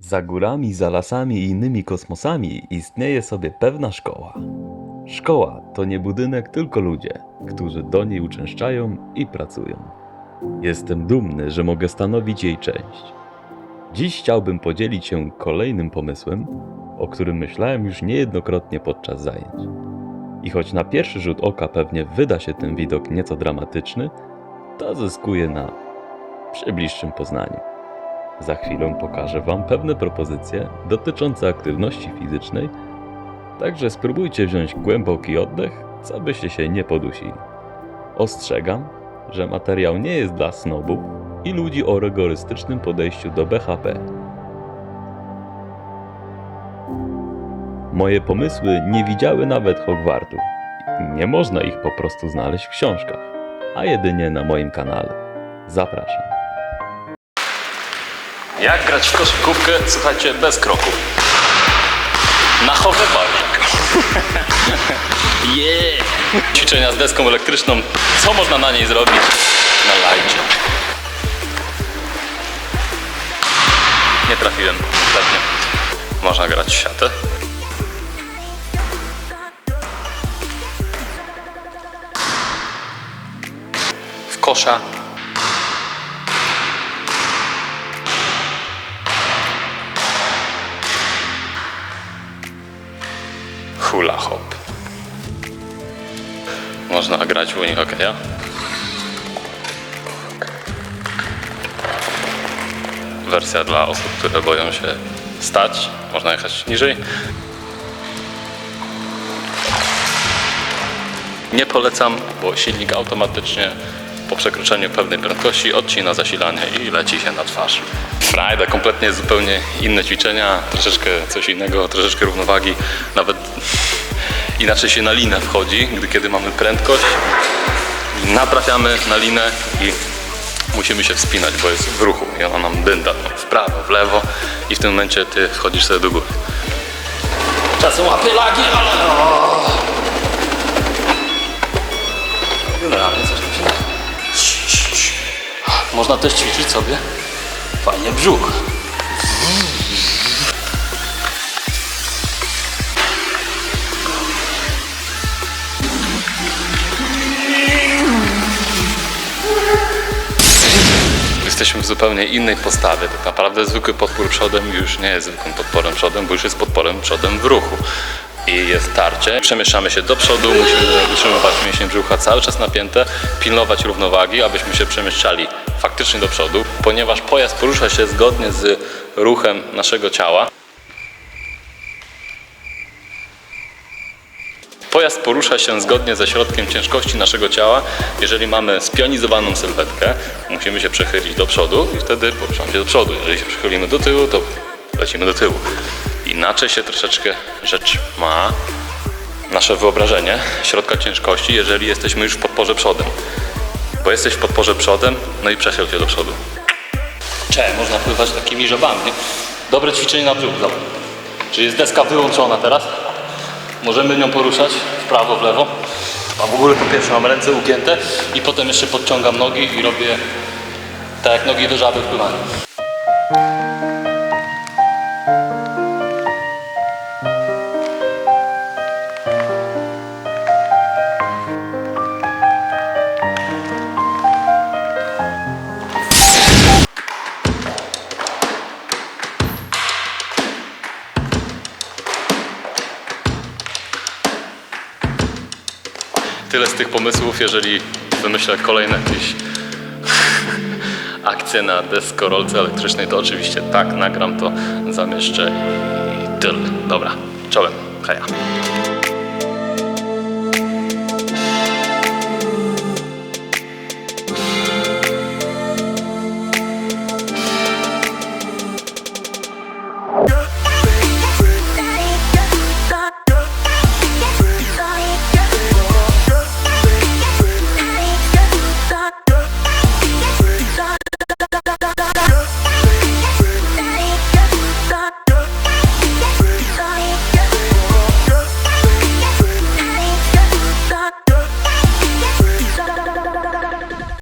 Za górami, za lasami i innymi kosmosami istnieje sobie pewna szkoła. Szkoła to nie budynek, tylko ludzie, którzy do niej uczęszczają i pracują. Jestem dumny, że mogę stanowić jej część. Dziś chciałbym podzielić się kolejnym pomysłem, o którym myślałem już niejednokrotnie podczas zajęć. I choć na pierwszy rzut oka pewnie wyda się ten widok nieco dramatyczny, to zyskuje na przy bliższym poznaniu. Za chwilę pokażę Wam pewne propozycje dotyczące aktywności fizycznej, także spróbujcie wziąć głęboki oddech, co byście się nie podusili. Ostrzegam, że materiał nie jest dla snobów i ludzi o rygorystycznym podejściu do BHP. Moje pomysły nie widziały nawet Hogwartu. Nie można ich po prostu znaleźć w książkach, a jedynie na moim kanale. Zapraszam. Jak grać w koszykówkę, słuchajcie, bez kroków. Na hoverboardzie. yeah! Ćwiczenia z deską elektryczną. Co można na niej zrobić? Na lajcie. Nie trafiłem kompletnie. Można grać w siatę. W kosza. Hula hop. Można grać w unihokeja. Wersja dla osób, które boją się stać. Można jechać niżej. Nie polecam, bo silnik automatycznie po przekroczeniu pewnej prędkości odcina zasilanie i leci się na twarz. Frajda, kompletnie zupełnie inne ćwiczenia, troszeczkę coś innego, troszeczkę równowagi, nawet inaczej się na linę wchodzi, gdy kiedy mamy prędkość. Naprawiamy na linę i musimy się wspinać, bo jest w ruchu i ona nam dynda w prawo, w lewo i w tym momencie ty wchodzisz sobie do góry. Czasem łapie lagi, ale... o. Generalnie coś tam się Można też ćwiczyć sobie fajnie brzuch. Jesteśmy w zupełnie innej postawie. Tak naprawdę zwykły podpór przodem już nie jest zwykłym podporem przodem, bo już jest podporem przodem w ruchu. I jest tarcie. Przemieszczamy się do przodu, musimy utrzymywać mięśnie brzucha cały czas napięte, pilnować równowagi, abyśmy się przemieszczali faktycznie do przodu, ponieważ pojazd porusza się zgodnie z ruchem naszego ciała. Pojazd porusza się zgodnie ze środkiem ciężkości naszego ciała. Jeżeli mamy spionizowaną sylwetkę, musimy się przechylić do przodu i wtedy poruszamy się do przodu. Jeżeli się przechylimy do tyłu, to lecimy do tyłu. Inaczej się troszeczkę rzecz ma nasze wyobrażenie środka ciężkości, jeżeli jesteśmy już w podporze przodem. Bo jesteś w podporze przodem, no i przechyl się do przodu. Cze, można pływać takimi żabami. Dobre ćwiczenie na brzuch. Czyli jest deska wyłączona teraz. Możemy nią poruszać w prawo, w lewo. A w ogóle po pierwsze mam ręce ugięte i potem jeszcze podciągam nogi i robię tak jak nogi do żaby wpływają. Tyle z tych pomysłów, jeżeli wymyślę kolejne jakieś akcje na deskorolce elektrycznej, to oczywiście tak, nagram to, zamieszczę i tyle. Dobra, czołem, heja.